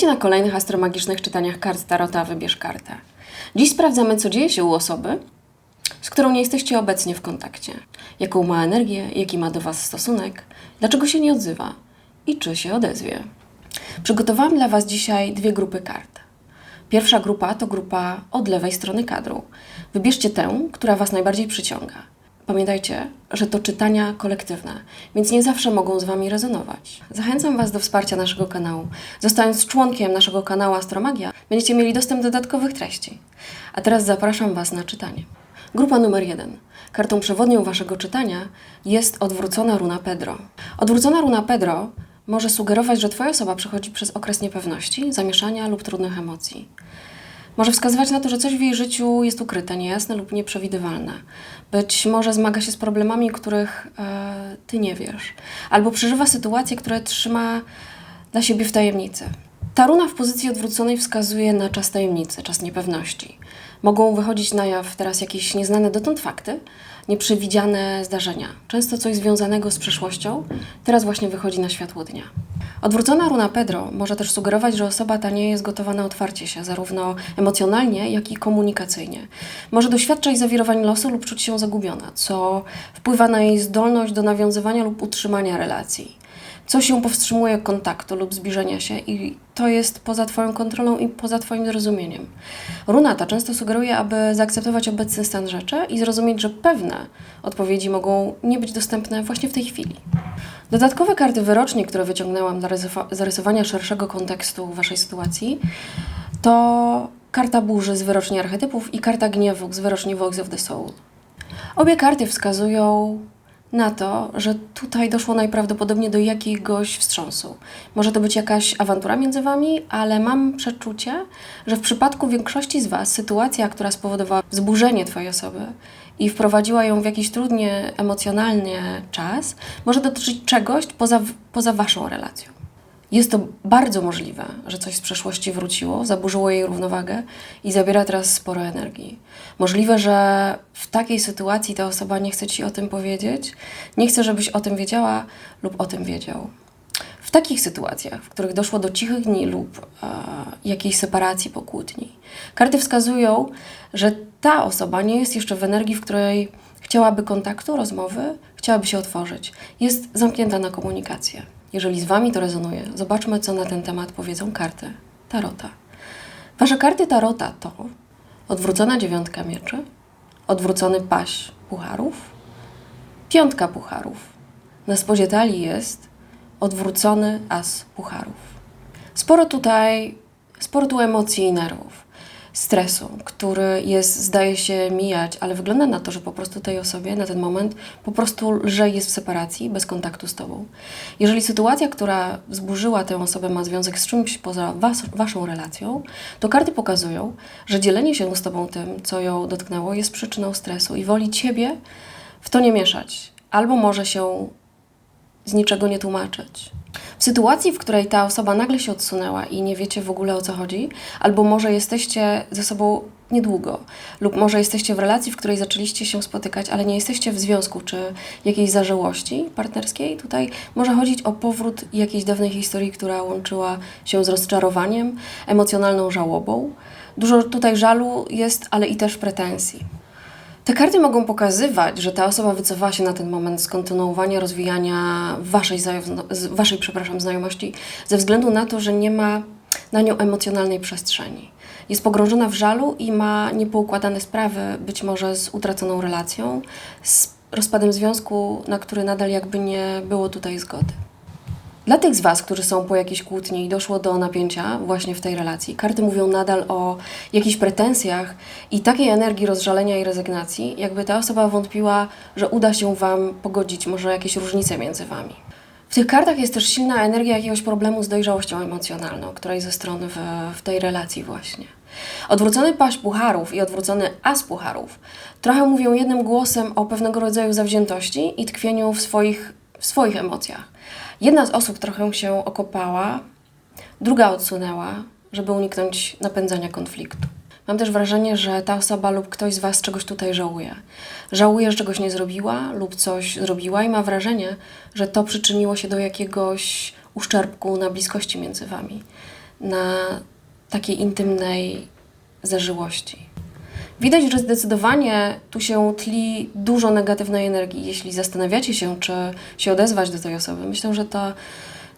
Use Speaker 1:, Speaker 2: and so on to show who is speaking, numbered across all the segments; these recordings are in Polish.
Speaker 1: Witajcie na kolejnych astromagicznych czytaniach kart Tarota Wybierz kartę. Dziś sprawdzamy, co dzieje się u osoby, z którą nie jesteście obecnie w kontakcie. Jaką ma energię, jaki ma do Was stosunek, dlaczego się nie odzywa i czy się odezwie. Przygotowałam dla Was dzisiaj dwie grupy kart. Pierwsza grupa to grupa od lewej strony kadru. Wybierzcie tę, która Was najbardziej przyciąga. Pamiętajcie, że to czytania kolektywne, więc nie zawsze mogą z Wami rezonować. Zachęcam Was do wsparcia naszego kanału. Zostając członkiem naszego kanału Astromagia, będziecie mieli dostęp do dodatkowych treści. A teraz zapraszam Was na czytanie. Grupa numer jeden. Kartą przewodnią Waszego czytania jest odwrócona runa Pedro. Odwrócona runa Pedro może sugerować, że Twoja osoba przechodzi przez okres niepewności, zamieszania lub trudnych emocji. Może wskazywać na to, że coś w jej życiu jest ukryte, niejasne lub nieprzewidywalne. Być może zmaga się z problemami, których e, ty nie wiesz, albo przeżywa sytuacje, które trzyma dla siebie w tajemnicy. Ta runa w pozycji odwróconej wskazuje na czas tajemnicy, czas niepewności. Mogą wychodzić na jaw teraz jakieś nieznane dotąd fakty, nieprzewidziane zdarzenia, często coś związanego z przeszłością, teraz właśnie wychodzi na światło dnia. Odwrócona runa Pedro może też sugerować, że osoba ta nie jest gotowa na otwarcie się, zarówno emocjonalnie, jak i komunikacyjnie. Może doświadczać zawirowań losu lub czuć się zagubiona, co wpływa na jej zdolność do nawiązywania lub utrzymania relacji. Coś ją powstrzymuje kontaktu lub zbliżenia się i to jest poza Twoją kontrolą i poza Twoim zrozumieniem. Runa ta często sugeruje, aby zaakceptować obecny stan rzeczy i zrozumieć, że pewne odpowiedzi mogą nie być dostępne właśnie w tej chwili. Dodatkowe karty wyrocznie, które wyciągnęłam dla zarysowania szerszego kontekstu Waszej sytuacji, to karta burzy z wyroczni archetypów i karta gniewu z wyroczni Voice of the Soul. Obie karty wskazują na to, że tutaj doszło najprawdopodobniej do jakiegoś wstrząsu. Może to być jakaś awantura między Wami, ale mam przeczucie, że w przypadku większości z Was sytuacja, która spowodowała wzburzenie Twojej osoby i wprowadziła ją w jakiś trudnie emocjonalnie czas, może dotyczyć czegoś poza, poza Waszą relacją. Jest to bardzo możliwe, że coś z przeszłości wróciło, zaburzyło jej równowagę i zabiera teraz sporo energii. Możliwe, że w takiej sytuacji ta osoba nie chce ci o tym powiedzieć, nie chce, żebyś o tym wiedziała lub o tym wiedział. W takich sytuacjach, w których doszło do cichych dni lub e, jakiejś separacji po kłótni, karty wskazują, że ta osoba nie jest jeszcze w energii, w której chciałaby kontaktu, rozmowy, chciałaby się otworzyć. Jest zamknięta na komunikację. Jeżeli z Wami to rezonuje, zobaczmy, co na ten temat powiedzą karty Tarota. Wasze karty Tarota to odwrócona dziewiątka mieczy, odwrócony paś pucharów, piątka pucharów. Na spodzie talii jest odwrócony as pucharów. Sporo tutaj, sporo tu emocji i nerwów stresu, który jest, zdaje się mijać, ale wygląda na to, że po prostu tej osobie na ten moment po prostu lżej jest w separacji, bez kontaktu z Tobą. Jeżeli sytuacja, która wzburzyła tę osobę ma związek z czymś poza was, Waszą relacją, to karty pokazują, że dzielenie się z Tobą tym, co ją dotknęło, jest przyczyną stresu i woli Ciebie w to nie mieszać. Albo może się z niczego nie tłumaczyć. W sytuacji, w której ta osoba nagle się odsunęła i nie wiecie w ogóle o co chodzi, albo może jesteście ze sobą niedługo, lub może jesteście w relacji, w której zaczęliście się spotykać, ale nie jesteście w związku czy jakiejś zażyłości partnerskiej, tutaj może chodzić o powrót jakiejś dawnej historii, która łączyła się z rozczarowaniem, emocjonalną żałobą. Dużo tutaj żalu jest, ale i też pretensji. Te karty mogą pokazywać, że ta osoba wycofała się na ten moment z kontynuowania rozwijania waszej, waszej przepraszam, znajomości ze względu na to, że nie ma na nią emocjonalnej przestrzeni. Jest pogrążona w żalu i ma niepoukładane sprawy, być może z utraconą relacją, z rozpadem związku, na który nadal jakby nie było tutaj zgody. Dla tych z Was, którzy są po jakiejś kłótni i doszło do napięcia właśnie w tej relacji, karty mówią nadal o jakichś pretensjach i takiej energii rozżalenia i rezygnacji, jakby ta osoba wątpiła, że uda się Wam pogodzić może jakieś różnice między Wami. W tych kartach jest też silna energia jakiegoś problemu z dojrzałością emocjonalną, której ze strony w, w tej relacji właśnie. Odwrócony paść pucharów i odwrócony as pucharów trochę mówią jednym głosem o pewnego rodzaju zawziętości i tkwieniu w swoich, w swoich emocjach. Jedna z osób trochę się okopała, druga odsunęła, żeby uniknąć napędzania konfliktu. Mam też wrażenie, że ta osoba lub ktoś z Was czegoś tutaj żałuje. Żałuje, że czegoś nie zrobiła lub coś zrobiła i ma wrażenie, że to przyczyniło się do jakiegoś uszczerbku na bliskości między Wami. na takiej intymnej zażyłości. Widać, że zdecydowanie tu się tli dużo negatywnej energii. Jeśli zastanawiacie się, czy się odezwać do tej osoby, myślę, że to,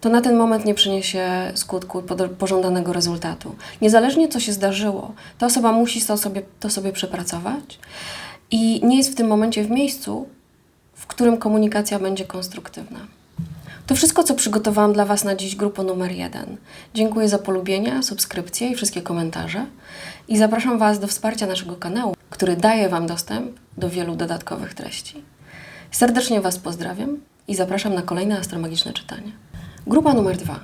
Speaker 1: to na ten moment nie przyniesie skutku pożądanego rezultatu. Niezależnie co się zdarzyło, ta osoba musi to sobie, to sobie przepracować i nie jest w tym momencie w miejscu, w którym komunikacja będzie konstruktywna. To wszystko, co przygotowałam dla Was na dziś, grupo numer jeden. Dziękuję za polubienia, subskrypcje i wszystkie komentarze. I zapraszam Was do wsparcia naszego kanału, który daje Wam dostęp do wielu dodatkowych treści. Serdecznie Was pozdrawiam i zapraszam na kolejne astromagiczne czytanie. Grupa numer dwa.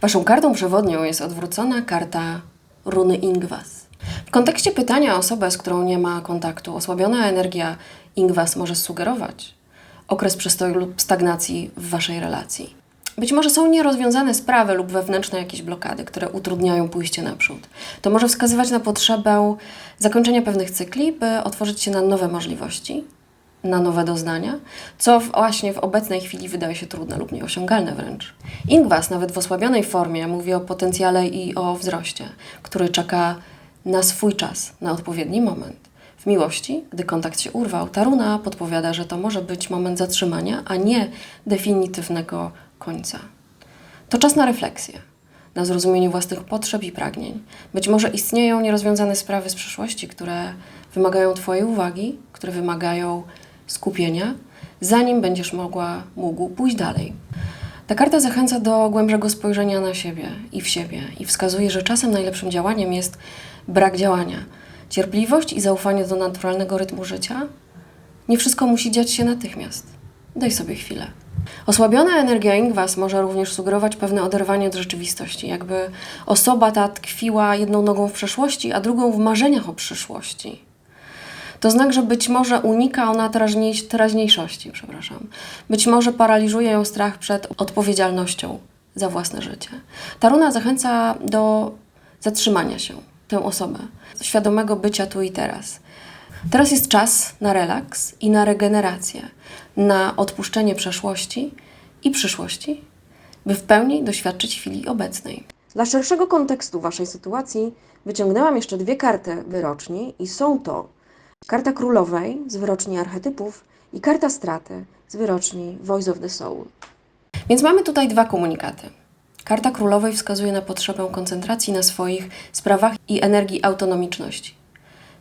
Speaker 1: Waszą kartą przewodnią jest odwrócona karta runy Ingwas. W kontekście pytania o osobę, z którą nie ma kontaktu, osłabiona energia Ingwas może sugerować okres przestoju lub stagnacji w Waszej relacji. Być może są nierozwiązane sprawy lub wewnętrzne jakieś blokady, które utrudniają pójście naprzód. To może wskazywać na potrzebę zakończenia pewnych cykli, by otworzyć się na nowe możliwości, na nowe doznania, co właśnie w obecnej chwili wydaje się trudne lub nieosiągalne wręcz. Ingwas, nawet w osłabionej formie, mówi o potencjale i o wzroście, który czeka na swój czas, na odpowiedni moment. Miłości, gdy kontakt się urwał, ta runa podpowiada, że to może być moment zatrzymania, a nie definitywnego końca. To czas na refleksję, na zrozumienie własnych potrzeb i pragnień. Być może istnieją nierozwiązane sprawy z przeszłości, które wymagają Twojej uwagi, które wymagają skupienia, zanim będziesz mogła, mógł pójść dalej. Ta karta zachęca do głębszego spojrzenia na siebie i w siebie i wskazuje, że czasem najlepszym działaniem jest brak działania. Cierpliwość i zaufanie do naturalnego rytmu życia. Nie wszystko musi dziać się natychmiast. Daj sobie chwilę. Osłabiona energia Ingwas może również sugerować pewne oderwanie od rzeczywistości, jakby osoba ta tkwiła jedną nogą w przeszłości, a drugą w marzeniach o przyszłości. To znak, że być może unika ona teraźniej- teraźniejszości, przepraszam. Być może paraliżuje ją strach przed odpowiedzialnością za własne życie. Ta runa zachęca do zatrzymania się, tę osobę, świadomego bycia tu i teraz. Teraz jest czas na relaks i na regenerację, na odpuszczenie przeszłości i przyszłości, by w pełni doświadczyć chwili obecnej. Dla szerszego kontekstu Waszej sytuacji wyciągnęłam jeszcze dwie karty wyroczni i są to karta królowej z wyroczni archetypów i karta straty z wyroczni Voice of the Soul. Więc mamy tutaj dwa komunikaty. Karta królowej wskazuje na potrzebę koncentracji na swoich sprawach i energii autonomiczności,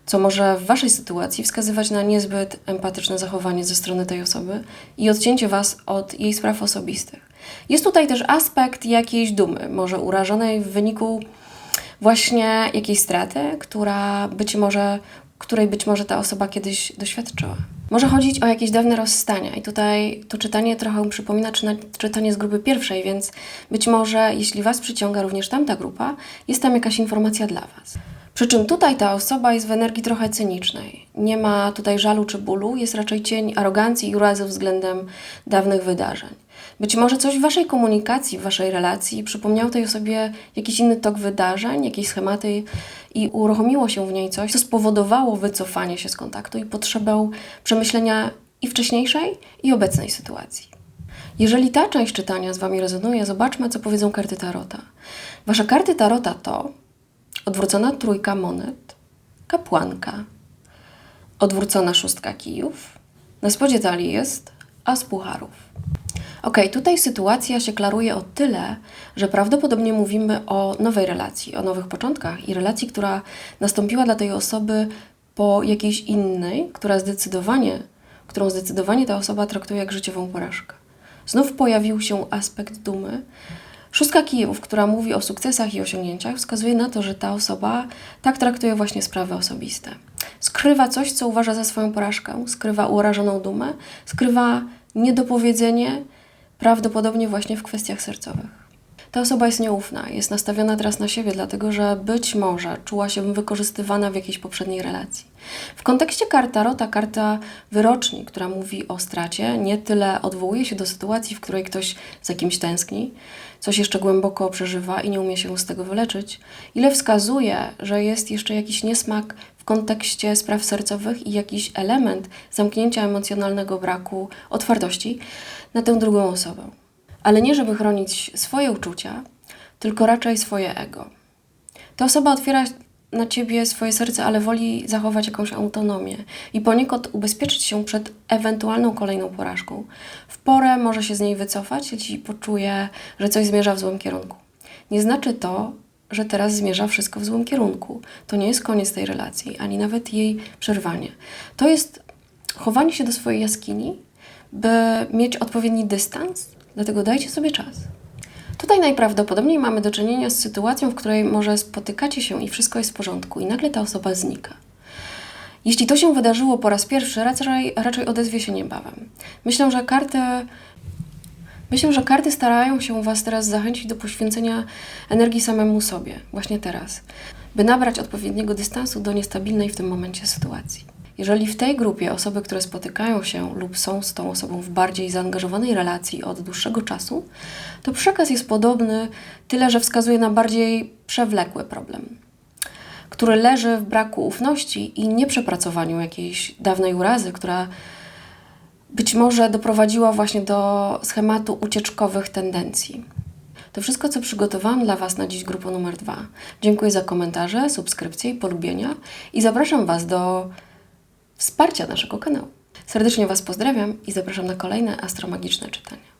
Speaker 1: co może w Waszej sytuacji wskazywać na niezbyt empatyczne zachowanie ze strony tej osoby i odcięcie Was od jej spraw osobistych. Jest tutaj też aspekt jakiejś dumy, może urażonej w wyniku właśnie jakiejś straty, która być może, której być może ta osoba kiedyś doświadczyła. Może chodzić o jakieś dawne rozstania i tutaj to czytanie trochę przypomina czytanie z grupy pierwszej, więc być może jeśli Was przyciąga również tamta grupa, jest tam jakaś informacja dla Was. Przy czym tutaj ta osoba jest w energii trochę cynicznej. Nie ma tutaj żalu czy bólu, jest raczej cień arogancji i urazy względem dawnych wydarzeń. Być może coś w Waszej komunikacji, w Waszej relacji przypomniało tej osobie jakiś inny tok wydarzeń, jakieś schematy i uruchomiło się w niej coś, co spowodowało wycofanie się z kontaktu i potrzebę przemyślenia i wcześniejszej, i obecnej sytuacji. Jeżeli ta część czytania z Wami rezonuje, zobaczmy, co powiedzą karty Tarota. Wasze karty Tarota to odwrócona trójka monet, kapłanka, odwrócona szóstka kijów, na spodzie talii jest as pucharów. Ok, tutaj sytuacja się klaruje o tyle, że prawdopodobnie mówimy o nowej relacji, o nowych początkach i relacji, która nastąpiła dla tej osoby po jakiejś innej, która zdecydowanie, którą zdecydowanie ta osoba traktuje jak życiową porażkę. Znów pojawił się aspekt dumy. Szóstka kijów, która mówi o sukcesach i osiągnięciach, wskazuje na to, że ta osoba tak traktuje właśnie sprawy osobiste. Skrywa coś, co uważa za swoją porażkę, skrywa urażoną dumę, skrywa niedopowiedzenie, prawdopodobnie właśnie w kwestiach sercowych. Ta osoba jest nieufna, jest nastawiona teraz na siebie, dlatego że być może czuła się wykorzystywana w jakiejś poprzedniej relacji. W kontekście kart Tarota, karta wyroczni, która mówi o stracie, nie tyle odwołuje się do sytuacji, w której ktoś za kimś tęskni, coś jeszcze głęboko przeżywa i nie umie się z tego wyleczyć, ile wskazuje, że jest jeszcze jakiś niesmak w kontekście spraw sercowych i jakiś element zamknięcia emocjonalnego braku otwartości na tę drugą osobę ale nie żeby chronić swoje uczucia, tylko raczej swoje ego. Ta osoba otwiera na ciebie swoje serce, ale woli zachować jakąś autonomię i poniekąd ubezpieczyć się przed ewentualną kolejną porażką. W porę może się z niej wycofać, jeśli poczuje, że coś zmierza w złym kierunku. Nie znaczy to, że teraz zmierza wszystko w złym kierunku. To nie jest koniec tej relacji, ani nawet jej przerwanie. To jest chowanie się do swojej jaskini, by mieć odpowiedni dystans, dlatego dajcie sobie czas. Tutaj najprawdopodobniej mamy do czynienia z sytuacją, w której może spotykacie się i wszystko jest w porządku, i nagle ta osoba znika. Jeśli to się wydarzyło po raz pierwszy, raczej, raczej odezwie się niebawem. Myślę, że karty. Myślę, że karty starają się Was teraz zachęcić do poświęcenia energii samemu sobie, właśnie teraz, by nabrać odpowiedniego dystansu do niestabilnej w tym momencie sytuacji. Jeżeli w tej grupie osoby, które spotykają się lub są z tą osobą w bardziej zaangażowanej relacji od dłuższego czasu, to przekaz jest podobny, tyle że wskazuje na bardziej przewlekły problem, który leży w braku ufności i nieprzepracowaniu jakiejś dawnej urazy, która być może doprowadziła właśnie do schematu ucieczkowych tendencji. To wszystko, co przygotowałam dla Was na dziś grupo numer dwa. Dziękuję za komentarze, subskrypcje i polubienia i zapraszam Was do wsparcia naszego kanału. Serdecznie Was pozdrawiam i zapraszam na kolejne astromagiczne czytania.